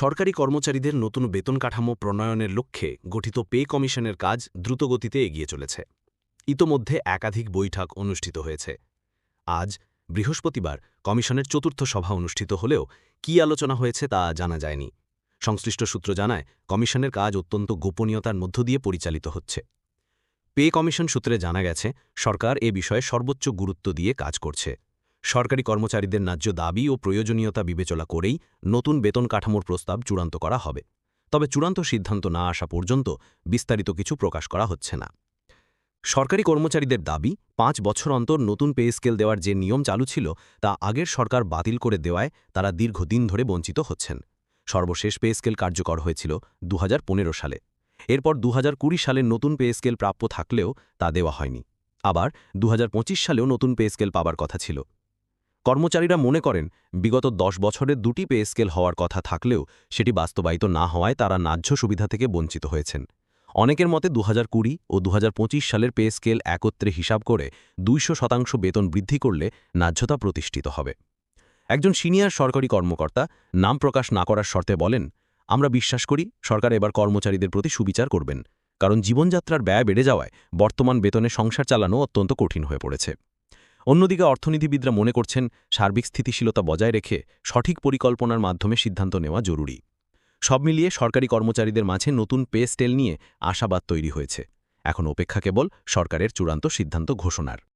সরকারি কর্মচারীদের নতুন বেতন কাঠামো প্রণয়নের লক্ষ্যে গঠিত পে কমিশনের কাজ দ্রুতগতিতে এগিয়ে চলেছে। ইতোমধ্যে একাধিক বৈঠক অনুষ্ঠিত হয়েছে। আজ বৃহস্পতিবার কমিশনের চতুর্থ সভা অনুষ্ঠিত হলেও কী আলোচনা হয়েছে তা জানা যায়নি। সংশ্লিষ্ট সূত্র জানায়, কমিশনের কাজ অত্যন্ত গোপনীয়তার মধ্য দিয়ে পরিচালিত হচ্ছে। পে কমিশন সূত্রে জানা গেছে, সরকার এ বিষয়ে সর্বোচ্চ গুরুত্ব দিয়ে কাজ করছে। সরকারি কর্মচারীদের ন্যায্য দাবি ও প্রয়োজনীয়তা বিবেচনা করেই নতুন বেতন কাঠামোর প্রস্তাব চূড়ান্ত করা হবে। তবে চূড়ান্ত সিদ্ধান্ত না আসা পর্যন্ত বিস্তারিত কিছু প্রকাশ করা হচ্ছে না। সরকারি কর্মচারীদের দাবি, পাঁচ বছর অন্তর নতুন পে স্কেল দেওয়ার যে নিয়ম চালু ছিল, তা আগের সরকার বাতিল করে দেওয়ায় তারা দীর্ঘদিন ধরে বঞ্চিত হচ্ছেন। সর্বশেষ পে স্কেল কার্যকর হয়েছিল দু হাজার পনেরো সালে। এরপর দু সালের নতুন পে স্কেল প্রাপ্য থাকলেও তা দেওয়া হয়নি। আবার দু হাজার পঁচিশ সালেও নতুন পে স্কেল পাবার কথা ছিল। কর্মচারীরা মনে করেন, বিগত দশ বছরের দুটি পে স্কেল হওয়ার কথা থাকলেও সেটি বাস্তবায়িত না হওয়ায় তারা ন্যায্য সুবিধা থেকে বঞ্চিত হয়েছেন। অনেকের মতে দু কুড়ি ও দু হাজার পঁচিশ সালের পে স্কেল একত্রে হিসাব করে দুইশো শতাংশ বেতন বৃদ্ধি করলে ন্যায্যতা প্রতিষ্ঠিত হবে। একজন সিনিয়র সরকারি কর্মকর্তা নাম প্রকাশ না করার শর্তে বলেন, আমরা বিশ্বাস করি সরকার এবার কর্মচারীদের প্রতি সুবিচার করবেন, কারণ জীবনযাত্রার ব্যয় বেড়ে যাওয়ায় বর্তমান বেতনে সংসার চালানো অত্যন্ত কঠিন হয়ে পড়েছে। অন্যদিকে অর্থনীতিবিদরা মনে করছেন সার্বিক স্থিতিশীলতা বজায় রেখে সঠিক পরিকল্পনার মাধ্যমে সিদ্ধান্ত নেওয়া জরুরি। সব মিলিয়ে সরকারি কর্মচারীদের মাঝে নতুন পে স্টেল নিয়ে আশাবাদ তৈরি হয়েছে। এখন অপেক্ষা কেবল সরকারের চূড়ান্ত সিদ্ধান্ত ঘোষণার।